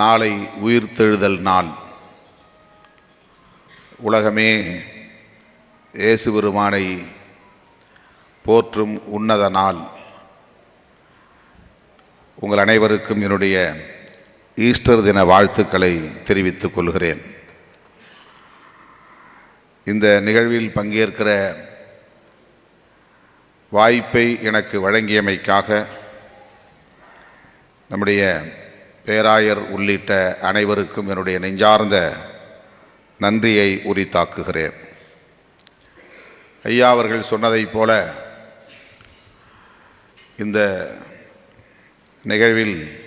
நாளை உயிர்த்தெழுதல் நாள். உலகமே இயேசு பெருமானை போற்றும் உன்னத நாள். உங்கள் அனைவருக்கும் என்னுடைய ஈஸ்டர் தின வாழ்த்துக்களை தெரிவித்துக் கொள்கிறேன். இந்த நிகழ்வில் பங்கேற்கிற வாய்ப்பை எனக்கு வழங்கியமைக்காக நம்முடைய பேராயர் உள்ளிட்ட அனைவருக்கும் என்னுடைய நெஞ்சார்ந்த நன்றியை உரித்தாக்குகிறேன். ஐயா அவர்கள் சொன்னதைப் போல இந்த நிகழ்வில்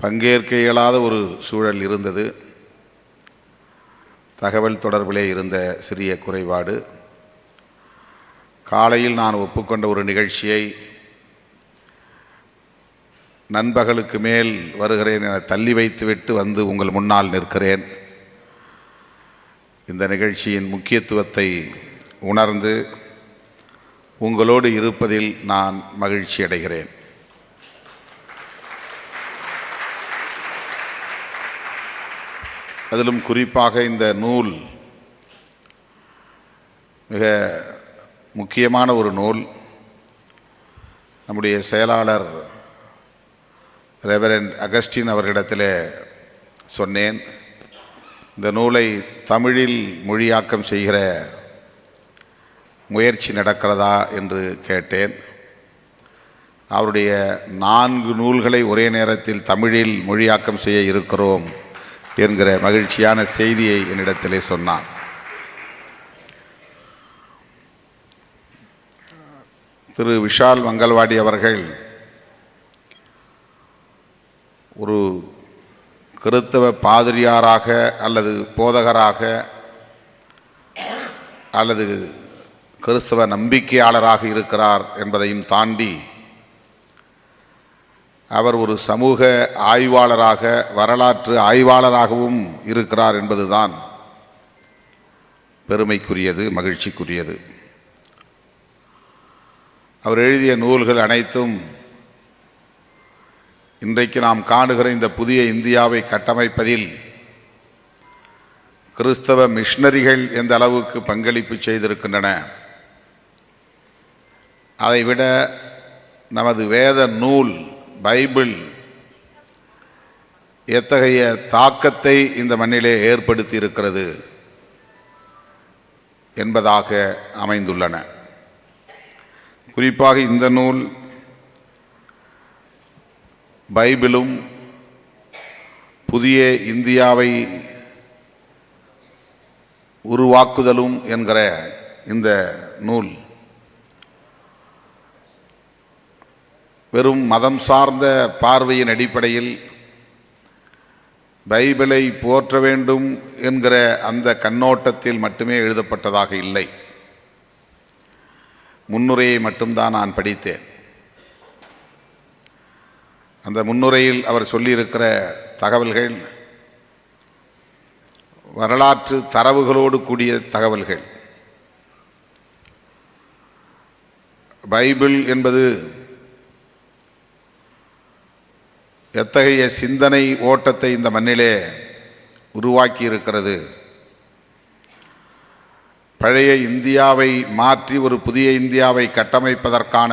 பங்கேற்க இயலாத ஒரு சூழல் இருந்தது. தகவல் தொடர்பிலே இருந்த சிறிய குறைபாடு. காலையில் நான் ஒப்புக்கொண்ட ஒரு நிகழ்ச்சியை நண்பகலுக்கு மேல் வருகிறேன் என தள்ளி வைத்துவிட்டு வந்து உங்கள் முன்னால் நிற்கிறேன். இந்த நிகழ்ச்சியின் முக்கியத்துவத்தை உணர்ந்து உங்களோடு இருப்பதில் நான் மகிழ்ச்சி அடைகிறேன். அதிலும் குறிப்பாக இந்த நூல் மிக முக்கியமான ஒரு நூல். நம்முடைய செயலாளர் ரெவரண்ட் அகஸ்டின் அவர்களிடத்தில் சொன்னேன் இந்த நூலை தமிழில் மொழியாக்கம் செய்கிற முயற்சி நடக்கிறதா என்று கேட்டேன். அவருடைய நான்கு நூல்களை ஒரே நேரத்தில் தமிழில் மொழியாக்கம் செய்ய இருக்கிறோம் என்கிற மகிழ்ச்சியான செய்தியை என்னிடத்திலே சொன்னார். திரு விஷால் மங்கல்வாடி அவர்கள் ஒரு கிறித்தவ பாதிரியாராக அல்லது போதகராக அல்லது கிறிஸ்தவ நம்பிக்கையாளராக இருக்கிறார் என்பதையும் தாண்டி அவர் ஒரு சமூக ஆய்வாளராக வரலாற்று ஆய்வாளராகவும் இருக்கிறார் என்பதுதான் பெருமைக்குரியது மகிழ்ச்சிக்குரியது. அவர் எழுதிய நூல்கள் அனைத்தும் இன்றைக்கு நாம் காணுகிற இந்த புதிய இந்தியாவை கட்டமைப்பதில் கிறிஸ்தவ மிஷனரிகள் எந்த அளவுக்கு பங்களிப்பு செய்திருக்கின்றன? அதைவிட நமது வேத நூல் பைபிள் எத்தகைய தாக்கத்தை இந்த மண்ணிலே ஏற்படுத்தி இருக்கிறது என்பதாக அமைந்துள்ளன. குறிப்பாக இந்த நூல் பைபிளும் புதிய இந்தியாவை உருவாக்குதலும் என்கிற இந்த நூல். வெறும் மதம் சார்ந்த பார்வையின் அடிப்படையில் பைபிளை போற்ற வேண்டும் என்கிற அந்த கண்ணோட்டத்தில் மட்டுமே எழுதப்பட்டதாக இல்லை. முன்னுரையை மட்டும்தான் நான் படித்தேன். அந்த முன்னுரையில் அவர் சொல்லியிருக்கிற தகவல்கள் வரலாற்று தரவுகளோடு கூடிய தகவல்கள். பைபிள் என்பது எத்தகைய சிந்தனை ஓட்டத்தை இந்த மண்ணிலே உருவாக்கி இருக்கிறது பழைய இந்தியாவை மாற்றி ஒரு புதிய இந்தியாவை கட்டமைப்பதற்கான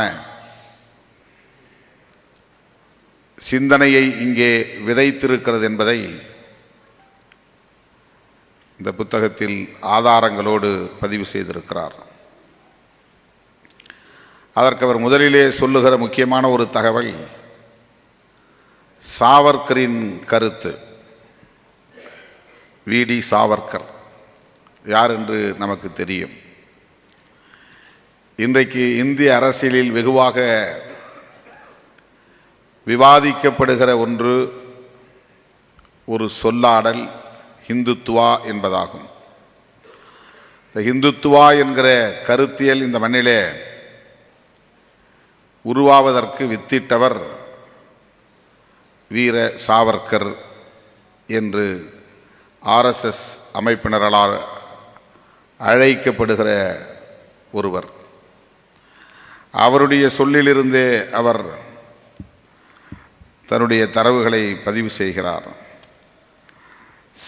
சிந்தனையை இங்கே விதைத்திருக்கிறது என்பதை இந்த புத்தகத்தில் ஆதாரங்களோடு பதிவு செய்திருக்கிறார். அதற்கு அவர் முதலிலே சொல்லுகிற முக்கியமான ஒரு தகவல் சாவர்கரின் கருத்து. விடி சாவர்கர். யார் என்று நமக்கு தெரியும். இன்றைக்கு இந்திய அரசியலில் வெகுவாக விவாதிக்கப்படுகிற ஒன்று ஒரு சொல்லாடல் ஹிந்துத்துவா என்பதாகும். இந்த ஹிந்துத்துவா என்கிற கருத்தியல் இந்த மண்ணிலே உருவாவதற்கு வித்திட்டவர் வீர சாவர்கர் என்று ஆர்எஸ்எஸ் அமைப்பினர்களால் அழைக்கப்படுகிற ஒருவர். அவருடைய சொல்லிலிருந்தே அவர் தன்னுடைய தரவுகளை பதிவு செய்கிறார்.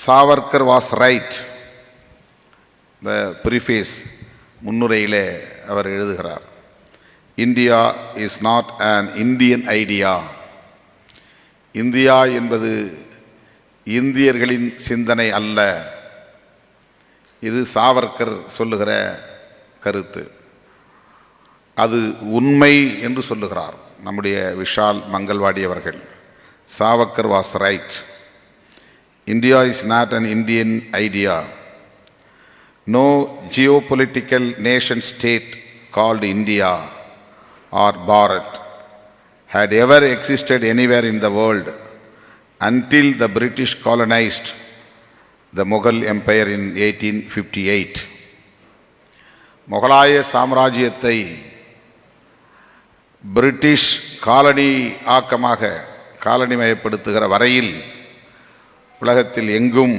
Savarkar was right the preface முன்னுரையிலே அவர் எழுதுகிறார். India is not an Indian idea India என்பது இந்தியர்களின் சிந்தனை அல்ல. இது சாவர்கர் சொல்லுகிற கருத்து. அது உண்மை என்று சொல்லுகிறார் நம்முடைய விஷால் மங்கள்வாடி அவர்கள். Savarkar was right India is not an Indian idea No geopolitical nation state called India or Bharat had ever existed anywhere in the world until the British colonized the Mughal Empire in 1858. முகலாய சாம்ராஜ்யத்தை British colony ஆக்கமாக காலனிமயப்படுத்துகிற வரையில் உலகத்தில் எங்கும்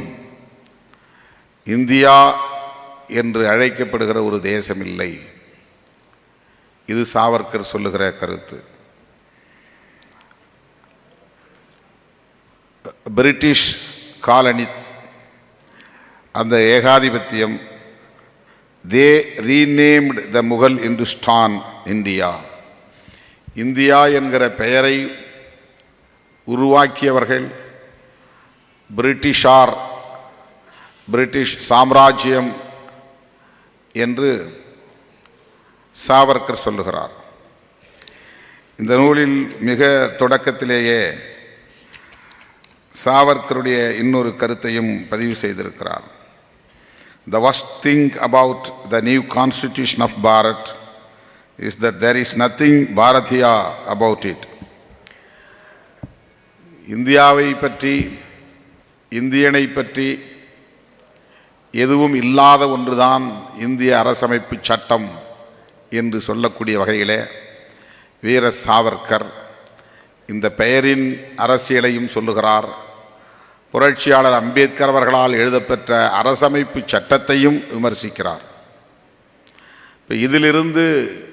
India என்று அழைக்கப்படுகிற ஒரு தேசம் இல்லை இது சாவர்கர் சொல்லுகிற கருத்து. பிரிட்டிஷ் காலனி அந்த ஏகாதிபத்தியம் they renamed the Mughal Hindustan India India என்கிற பெயரை உருவாக்கியவர்கள் பிரிட்டிஷார் பிரிட்டிஷ் சாம்ராஜ்யம் என்று சாவர்கர் சொல்லுகிறார். இந்த நூலில் மிக தொடக்கத்திலேயே சாவர்கருடைய இன்னொரு கருத்தையும் பதிவு செய்திருக்கிறார். The worst thing about the new constitution of Bharat is the there is nothing Bharatiya about it இந்தியாவை பற்றி இந்தியனை பற்றி எதுவும் இல்லாத ஒன்றுதான் இந்திய அரசமைப்பு சட்டம் என்று சொல்லக்கூடிய வகையிலே வீர சாவர்கர் இந்த பெயரின் அரசியலையும் சொல்லுகிறார். புரட்சியாளர் அம்பேத்கர் அவர்களால் எழுதப்பெற்ற அரசமைப்பு சட்டத்தையும் விமர்சிக்கிறார். இப்போ இதிலிருந்து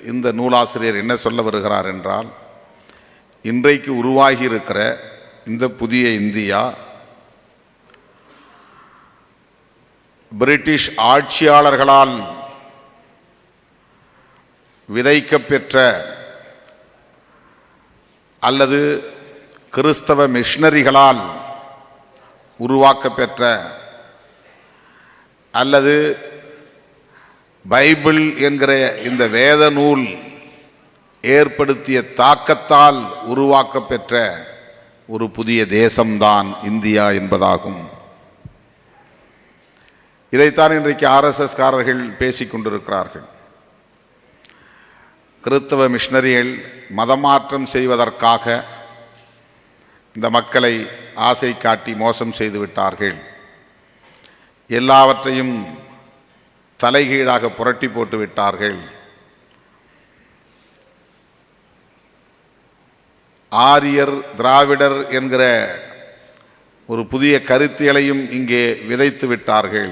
இந்த நூலாசிரியர் என்ன சொல்ல வருகிறார் என்றால் இன்றைக்கு உருவாகி இருக்கிற இந்த புதிய இந்தியா பிரிட்டிஷ் ஆட்சியாளர்களால் விதைக்கப்பெற்ற அல்லது கிறிஸ்தவ மிஷனரிகளால் உருவாக்கப்பெற்ற அல்லது பைபிள் என்கிற இந்த வேத நூல் ஏற்படுத்திய தாக்கத்தால் உருவாக்கப்பெற்ற ஒரு புதிய தேசம்தான் இந்தியா என்பதாகும். இதைத்தான் இன்றைக்கு ஆர்எஸ்எஸ் காரர்கள் பேசிக் கொண்டிருக்கிறார்கள். கிறித்தவ மிஷினரிகள் மதமாற்றம் செய்வதற்காக இந்த மக்களை ஆசை காட்டி மோசம் செய்து விட்டார்கள். எல்லாவற்றையும் தலைகீழாக புரட்டி போட்டு விட்டார்கள். ஆரியர் திராவிடர் என்கிற ஒரு புதிய கருத்தியலையும் இங்கே விதைத்து விட்டார்கள்.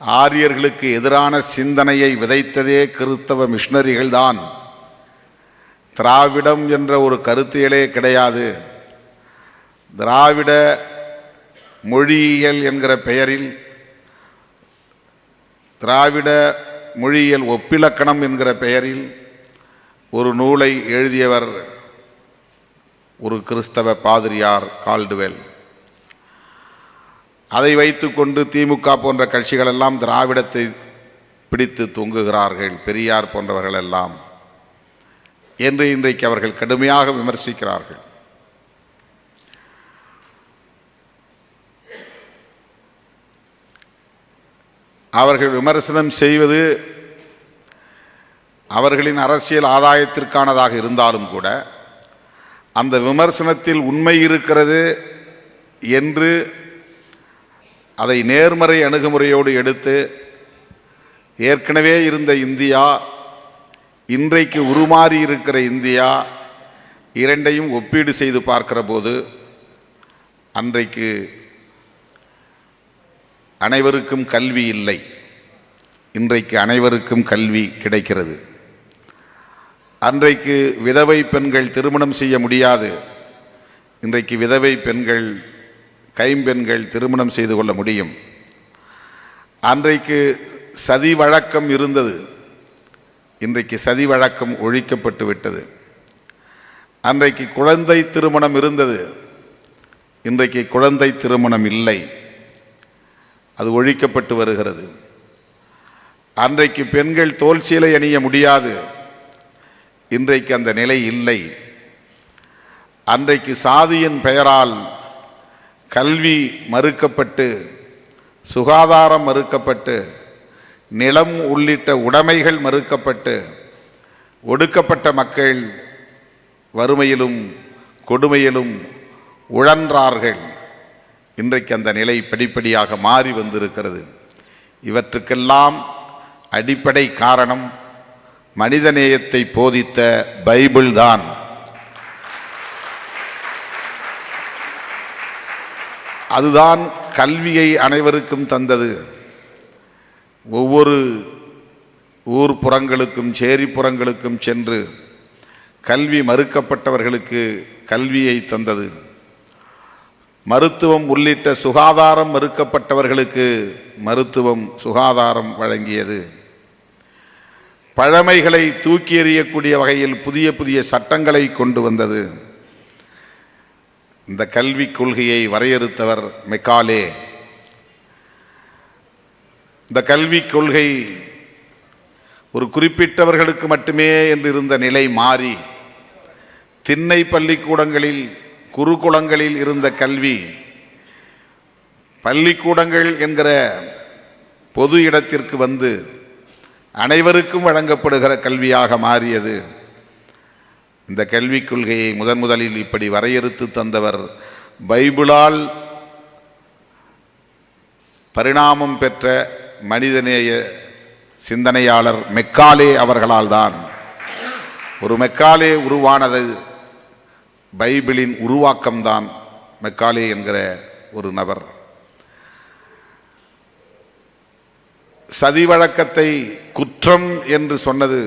ஆரியர்களுக்கு எதிரான சிந்தனையை விதைத்ததே கிறிஸ்தவ மிஷினரிகள்தான் திராவிடம் என்ற ஒரு கருத்தியலே கிடையாது. திராவிட மொழியியல் என்கிற பெயரில் திராவிட மொழியியல் ஒப்பிலக்கணம் என்கிற பெயரில் ஒரு நூலை எழுதியவர் ஒரு கிறிஸ்தவ பாதிரியார் கால்டுவெல். அதை வைத்துக்கொண்டு திமுக போன்ற கட்சிகள் எல்லாம் திராவிடத்தை பிடித்து தொங்குகிறார்கள் பெரியார் போன்றவர்கள் எல்லாம் என்று இன்றைக்கு அவர்கள் கடுமையாக விமர்சிக்கிறார்கள். அவர்கள் விமர்சனம் செய்வது அவர்களின் அரசியல் ஆதாயத்திற்கானதாக இருந்தாலும் கூட அந்த விமர்சனத்தில் உண்மை இருக்கிறது என்று அதை நேர்மறை அணுகுமுறையோடு எடுத்து ஏற்கனவே இருந்த இந்தியா இன்றைக்கு உருமாறி இருக்கிற இந்தியா இரண்டையும் ஒப்பீடு செய்து பார்க்கிற போது அன்றைக்கு அனைவருக்கும் கல்வி இல்லை. இன்றைக்கு அனைவருக்கும் கல்வி கிடைக்கிறது. அன்றைக்கு விதவை பெண்கள் திருமணம் செய்ய முடியாது. இன்றைக்கு விதவை பெண்கள் கைம்பெண்கள் திருமணம் செய்து கொள்ள முடியும். அன்றைக்கு சதி வழக்கம் இருந்தது. இன்றைக்கு சதி வழக்கம் ஒழிக்கப்பட்டு விட்டது. அன்றைக்கு குழந்தை திருமணம் இருந்தது. இன்றைக்கு குழந்தை திருமணம் இல்லை. அது ஒழிக்கப்பட்டு வருகிறது. அன்றைக்கு பெண்கள் தோல் சீலை அணிய முடியாது. இன்றைக்கு அந்த நிலை இல்லை. அன்றைக்கு சாதியின் பெயரால் கல்வி மறுக்கப்பட்டு சுகாதாரம் மறுக்கப்பட்டு நிலம் உள்ளிட்ட உடைமைகள் மறுக்கப்பட்டு ஒடுக்கப்பட்ட மக்கள் வறுமையிலும் கொடுமையிலும் உழன்றார்கள். இன்றைக்கு அந்த நிலை படிப்படியாக மாறி வந்திருக்கிறது. இவற்றுக்கெல்லாம் அடிப்படை காரணம் மனிதநேயத்தை போதித்த பைபிள் தான். அதுதான் கல்வியை அனைவருக்கும் தந்தது. ஒவ்வொரு ஊர் புறங்களுக்கும் சேரிப்புறங்களுக்கும் சென்று கல்வி மறுக்கப்பட்டவர்களுக்கு கல்வியை தந்தது. மருத்துவம் உள்ளிட்ட சுகாதாரம் மறுக்கப்பட்டவர்களுக்கு மருத்துவம் சுகாதாரம் வழங்கியது. பழமைகளை தூக்கி எறியக்கூடிய வகையில் புதிய புதிய சட்டங்களை கொண்டு வந்தது. இந்த கல்விக் கொள்கையை வரையறுத்தவர் மெக்காலே. இந்த கல்விக் கொள்கை ஒரு குறிப்பிட்டவர்களுக்கு மட்டுமே என்று இருந்த நிலை மாறி திண்ணை பள்ளிக்கூடங்களில் குருகுலங்களில் இருந்த கல்வி பள்ளிக்கூடங்கள் என்கிற பொது இடத்திற்கு வந்து அனைவருக்கும் வழங்கப்படுகிற கல்வியாக மாறியது. இந்த கல்விக் கொள்கையை முதன் முதலில் இப்படி வரையறுத்து தந்தவர் பைபிளால் பரிணாமம் பெற்ற மனிதநேய சிந்தனையாளர் மெக்காலே அவர்களால் தான். ஒரு மெக்காலே உருவானது பைபிளின் உருவாக்கம்தான் மெக்காலே என்கிற ஒரு நபர். சதி வழக்கத்தை குற்றம் என்று சொன்னது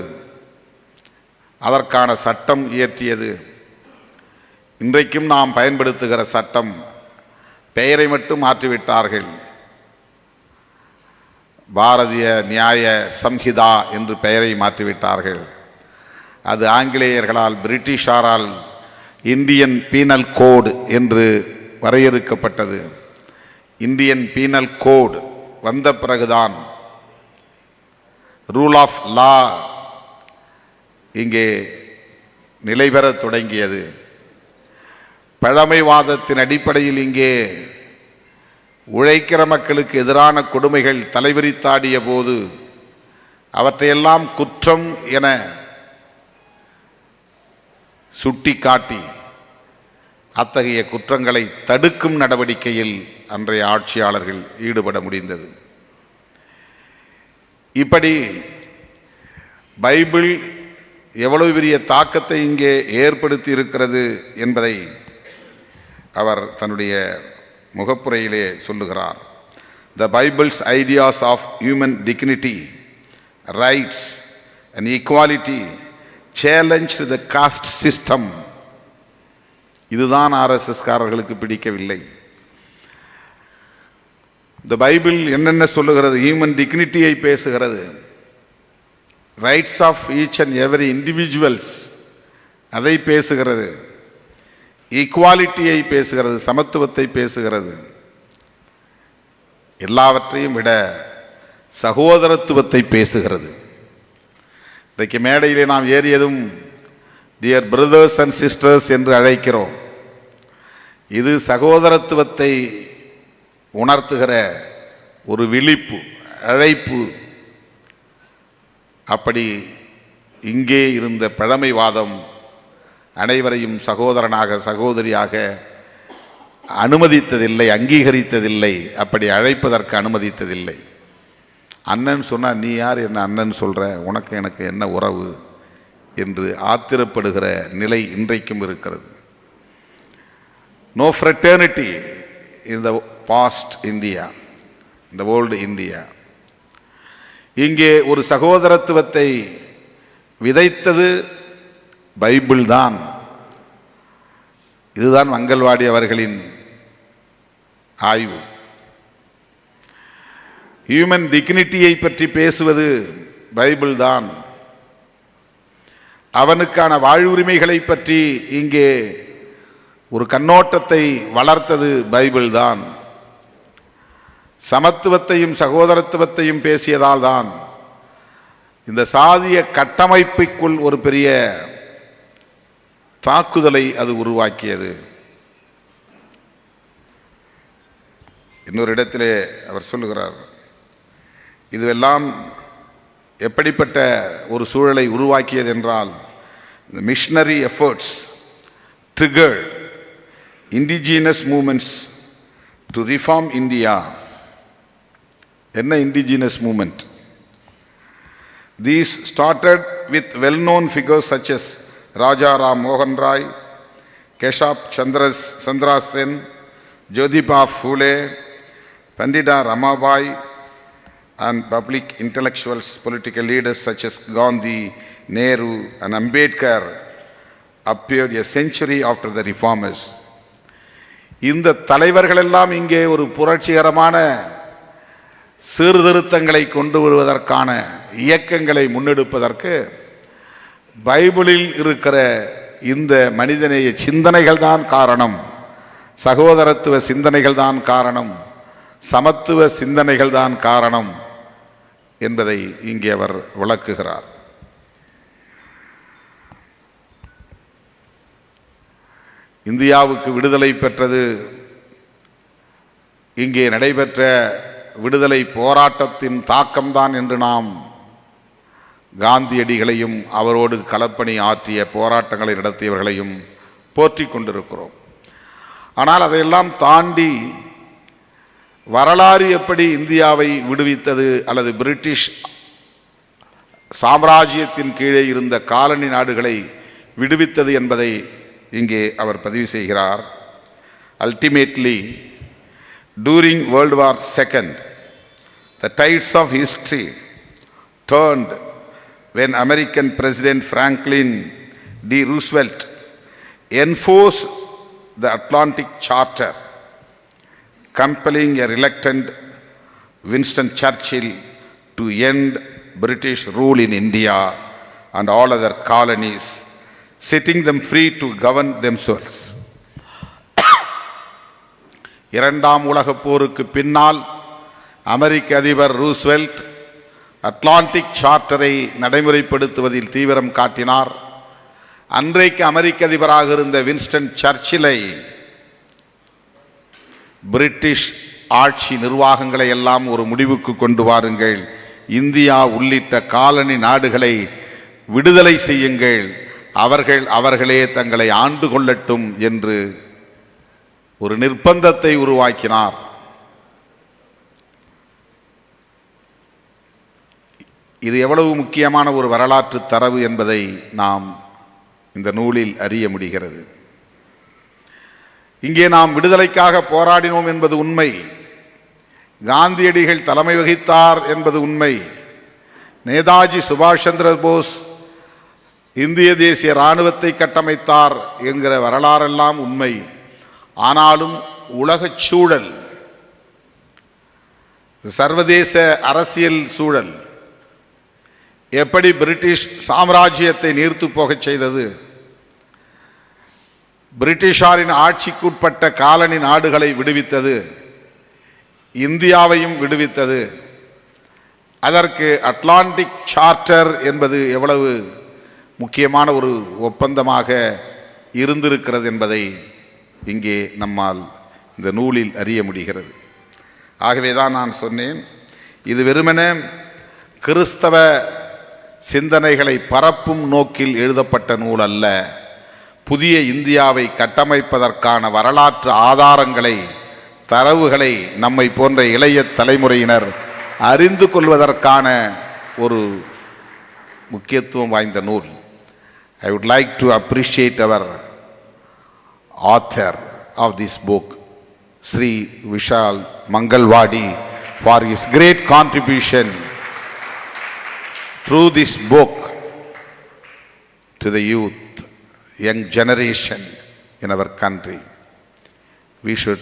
அதற்கான சட்டம் இயற்றியது. இன்றைக்கும் நாம் பயன்படுத்துகிற சட்டம் பெயரை மட்டும் மாற்றிவிட்டார்கள். பாரதிய நியாய சம்ஹிதா என்று பெயரை மாற்றிவிட்டார்கள். அது ஆங்கிலேயர்களால் பிரிட்டிஷாரால் இந்தியன் பீனல் கோடு என்று வரையறுக்கப்பட்டது. இந்தியன் பீனல் கோடு வந்த பிறகுதான் ரூல் ஆஃப் லா இங்கே நிலை பெறத் தொடங்கியது. பழமைவாதத்தின் அடிப்படையில் இங்கே உழைக்கிற மக்களுக்கு எதிரான கொடுமைகள் தலைவிரித்தாடிய போது அவற்றையெல்லாம் குற்றம் என சுட்டிக்காட்டி அத்தகைய குற்றங்களை தடுக்கும் நடவடிக்கையில் அன்றைய ஆட்சியாளர்கள் ஈடுபட முடிந்தது. இப்படி பைபிள் எவ்வளவு பெரிய தாக்கத்தை இங்கே ஏற்படுத்தி இருக்கிறது என்பதை அவர் தன்னுடைய முகப்புரையிலே சொல்லுகிறார். The Bible's ideas of human dignity rights and equality challenge the caste system இதுதான் ஆர்எஸ்எஸ்காரர்களுக்கு பிடிக்கவில்லை. இந்த பைபிள் என்னென்ன சொல்லுகிறது? ஹியூமன் டிக்னிட்டியை பேசுகிறது. Rights of each and every individuals அதை பேசுகிறது. ஈக்குவாலிட்டியை பேசுகிறது. சமத்துவத்தை பேசுகிறது. எல்லாவற்றையும் விட சகோதரத்துவத்தை பேசுகிறது. இன்றைக்கு மேடையிலே நாம் ஏறியதும் டியர் பிரதர்ஸ் அண்ட் சிஸ்டர்ஸ் என்று அழைக்கிறோம். இது சகோதரத்துவத்தை உணர்த்துகிற ஒரு விழிப்பு அழைப்பு. அப்படி இங்கே இருந்த பழமைவாதம் அனைவரையும் சகோதரனாக சகோதரியாக அனுமதித்ததில்லை அங்கீகரித்ததில்லை. அப்படி அழைப்பதற்கு அனுமதித்ததில்லை. அண்ணன் சொன்னால் நீ யார்? என்ன அண்ணன் சொல்கிற உனக்கு எனக்கு என்ன உறவு? என்று ஆத்திரப்படுகிற நிலை இன்றைக்கும் இருக்கிறது. நோ ஃப்ரெட்டர்னிட்டி இந்த பாஸ்ட் இந்தியா இந்த ஓல்டு இந்தியா இங்கே ஒரு சகோதரத்துவத்தை விதைத்தது பைபிள் தான். இதுதான் மங்கள்வாடி அவர்களின் ஆய்வு. ஹியூமன் டிக்னிட்டியை பற்றி பேசுவது பைபிள் தான். அவனுக்கான வாழ்வுரிமைகளை பற்றி இங்கே ஒரு கண்ணோட்டத்தை வளர்த்தது பைபிள் தான். சமத்துவத்தையும் சகோதரத்துவத்தையும் பேசியதால் தான் இந்த சாதிய கட்டமைப்புக்குள் ஒரு பெரிய தாக்குதலை அது உருவாக்கியது. இன்னொரு இடத்திலே அவர் சொல்லுகிறார் இதுவெல்லாம் எப்படிப்பட்ட ஒரு சூழலை உருவாக்கியது என்றால் இந்த missionary efforts triggered indigenous movements to reform India என்ன indigenous movement these started with well known figures such as Raja Ram மோகன் Roy Keshap Chandras Chandra Sen Jyotiba ஃபூலே பண்டிதா Ramabai and public intellectuals, political leaders such as Gandhi, Nehru, and Ambedkar appeared a century after the reformers. இந்த தலைவர்களெல்லாம் இங்கே ஒரு புரட்சிகரமான சீர்திருத்தங்களை கொண்டு வருவதற்கான இயக்கங்களை முன்னெடுப்பதற்கு பைபிளில் இருக்கிற இந்த மனிதநேய சிந்தனைகள் தான் காரணம். சகோதரத்துவ சிந்தனைகள் தான் காரணம். சமத்துவ சிந்தனைகள் தான் காரணம் என்பதை இங்கே அவர் விளக்குகிறார். இந்தியாவுக்கு விடுதலை பெற்றது. இங்கே நடைபெற்ற விடுதலை போராட்டத்தின் தாக்கம்தான் என்று நாம் காந்தியடிகளையும் அவரோடு களப்பணி ஆற்றிய போராட்டங்களை நடத்தியவர்களையும் போற்றிக் கொண்டிருக்கிறோம். ஆனால் அதையெல்லாம் தாண்டி வரலாறு எப்படி இந்தியாவை விடுவித்தது அல்லது பிரிட்டிஷ் சாம்ராஜ்யத்தின் கீழே இருந்த காலனி நாடுகளை விடுவித்தது என்பதை இங்கே அவர் பதிவு செய்கிறார். Ultimately During World War II, the tides of history turned when American President Franklin D. Roosevelt enforced the Atlantic Charter, compelling a reluctant Winston Churchill to end British rule in India and all other colonies, setting them free to govern themselves. இரண்டாம் உலகப் போருக்கு பின்னால் அமெரிக்க அதிபர் Roosevelt Atlantic சார்ட்டரை நடைமுறைப்படுத்துவதில் தீவிரம் காட்டினார். அன்றைக்கு அமெரிக்க அதிபராக இருந்த வின்ஸ்டன் சர்ச்சிலை பிரிட்டிஷ் ஆட்சி நிர்வாகங்களை எல்லாம் ஒரு முடிவுக்கு கொண்டு வாருங்கள். இந்தியா உள்ளிட்ட காலனி நாடுகளை விடுதலை செய்யுங்கள். அவர்கள் அவர்களே தங்களை ஆண்டு கொள்ளட்டும் என்று ஒரு நிர்பந்தத்தை உருவாக்கினார். இது எவ்வளவு முக்கியமான ஒரு வரலாற்று தரவு என்பதை நாம் இந்த நூலில் அறிய முடிகிறது. இங்கே நாம் விடுதலைக்காக போராடினோம் என்பது உண்மை. காந்தியடிகள் தலைமை வகித்தார் என்பது உண்மை. நேதாஜி சுபாஷ் சந்திர போஸ் இந்திய தேசிய இராணுவத்தை கட்டமைத்தார் என்கிற வரலாறெல்லாம் உண்மை. ஆனாலும் உலகச் சூழல் சர்வதேச அரசியல் சூழல் எப்படி பிரிட்டிஷ் சாம்ராஜ்யத்தை நீர்த்து போகச் செய்தது? பிரிட்டிஷாரின் ஆட்சிக்குட்பட்ட காலனி நாடுகளை விடுவித்தது இந்தியாவையும் விடுவித்தது. அதற்கு அட்லாண்டிக் சார்ட்டர் என்பது எவ்வளவு முக்கியமான ஒரு ஒப்பந்தமாக இருந்திருக்கிறது என்பதை இங்கே நம்மால் இந்த நூலில் அறிய முடிகிறது. ஆகவே தான் நான் சொன்னேன் இது வெறுமனே கிறிஸ்தவ சிந்தனைகளை பரப்பும் நோக்கில் எழுதப்பட்ட நூல் அல்ல புதிய இந்தியாவை கட்டமைப்பதற்கான வரலாற்று ஆதாரங்களை தரவுகளை நம்மை போன்ற இளைய தலைமுறையினர் அறிந்து கொள்வதற்கான ஒரு முக்கியத்துவம் வாய்ந்த நூல். I would like to appreciate our author of this book, Sri Vishal Mangalwadi, for his great contribution through this book to the youth, young generation in our country. We should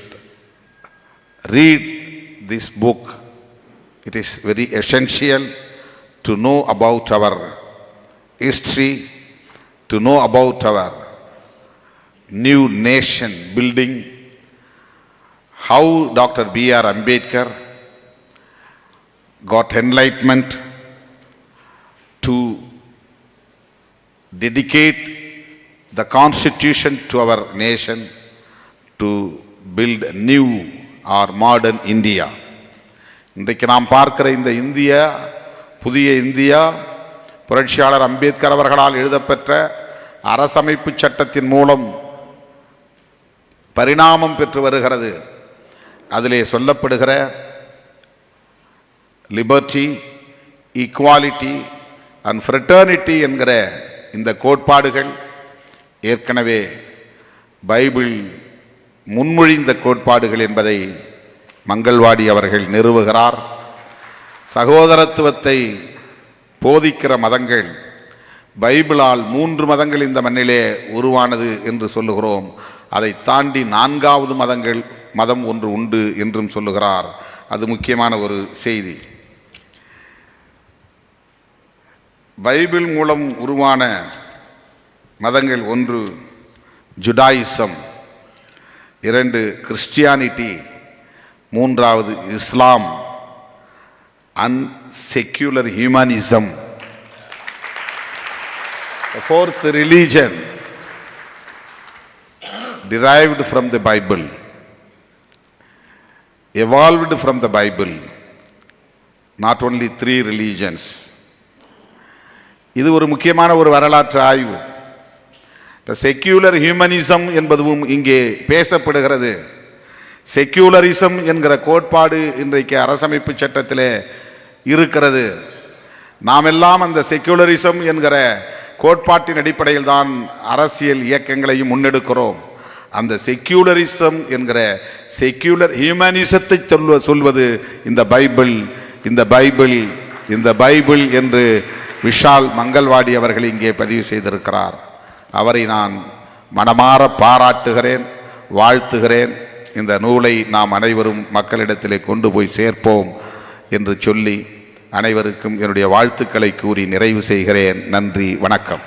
read this book. It is very essential to know about our history, to know about our new nation building, how Dr. B.R. Ambedkar got enlightenment to dedicate the constitution to our nation to build new or modern India. இன்றைக்கு நாம் பார்க்கிற இந்த India புதிய India புரட்சியாளர் அம்பேத்கர் அவர்களால் எழுதப்பெற்ற அரசமைப்பு சட்டத்தின் மூலம் பரிணாமம் பெற்று வருகிறது. அதிலே சொல்லப்படுகிற லிபர்ட்டி ஈக்குவாலிட்டி அண்ட் ஃப்ரெட்டர்னிட்டி என்கிற இந்த கோட்பாடுகள் ஏற்கனவே பைபிள் முன்மொழிந்த கோட்பாடுகள் என்பதை மங்கள்வாடி அவர்கள் நிறுவுகிறார். சகோதரத்துவத்தை போதிக்கிற மதங்கள் பைபிளால் மூன்று மதங்கள் இந்த மண்ணிலே உருவானது என்று சொல்லுகிறோம். அதை தாண்டி நான்காவது மதங்கள் மதம் ஒன்று உண்டு என்றும் சொல்லுகிறார். அது முக்கியமான ஒரு செய்தி. பைபிள் மூலம் உருவான மதங்கள் ஒன்று ஜுடாயிசம் இரண்டு கிறிஸ்டியானிட்டி மூன்றாவது இஸ்லாம் and secular humanism fourth religion. Derived from the Bible, evolved from the Bible, not only three religions. இது ஒரு முக்கியமான ஒரு வரலாற்று ஆய்வு. செக்யூலர் ஹியூமனிசம் என்பதும் இங்கே பேசப்படுகிறது. செக்யூலரிசம் என்கிற கோட்பாடு இன்றைக்கு அரசமைப்பு சட்டத்திலே இருக்கிறது. நாம் எல்லாம் அந்த செக்யூலரிசம் என்கிற கோட்பாட்டின் அடிப்படையில் தான் அரசியல் இயக்கங்களையும் முன்னெடுக்கிறோம். அந்த செக்யூலரிசம் என்கிற செக்யூலர் ஹியூமனிசத்தை சொல்வ சொல்வது இந்த பைபிள் இந்த பைபிள் இந்த பைபிள் என்று விஷால் மங்கள்வாடி அவர்கள் இங்கே பதிவு செய்திருக்கிறார். அவரை நான் மனமாற பாராட்டுகிறேன் வாழ்த்துகிறேன். இந்த நூலை நாம் அனைவரும் மக்களிடத்திலே கொண்டு போய் சேர்ப்போம் என்று சொல்லி அனைவருக்கும் என்னுடைய வாழ்த்துக்களை கூறி நிறைவு செய்கிறேன். நன்றி வணக்கம்.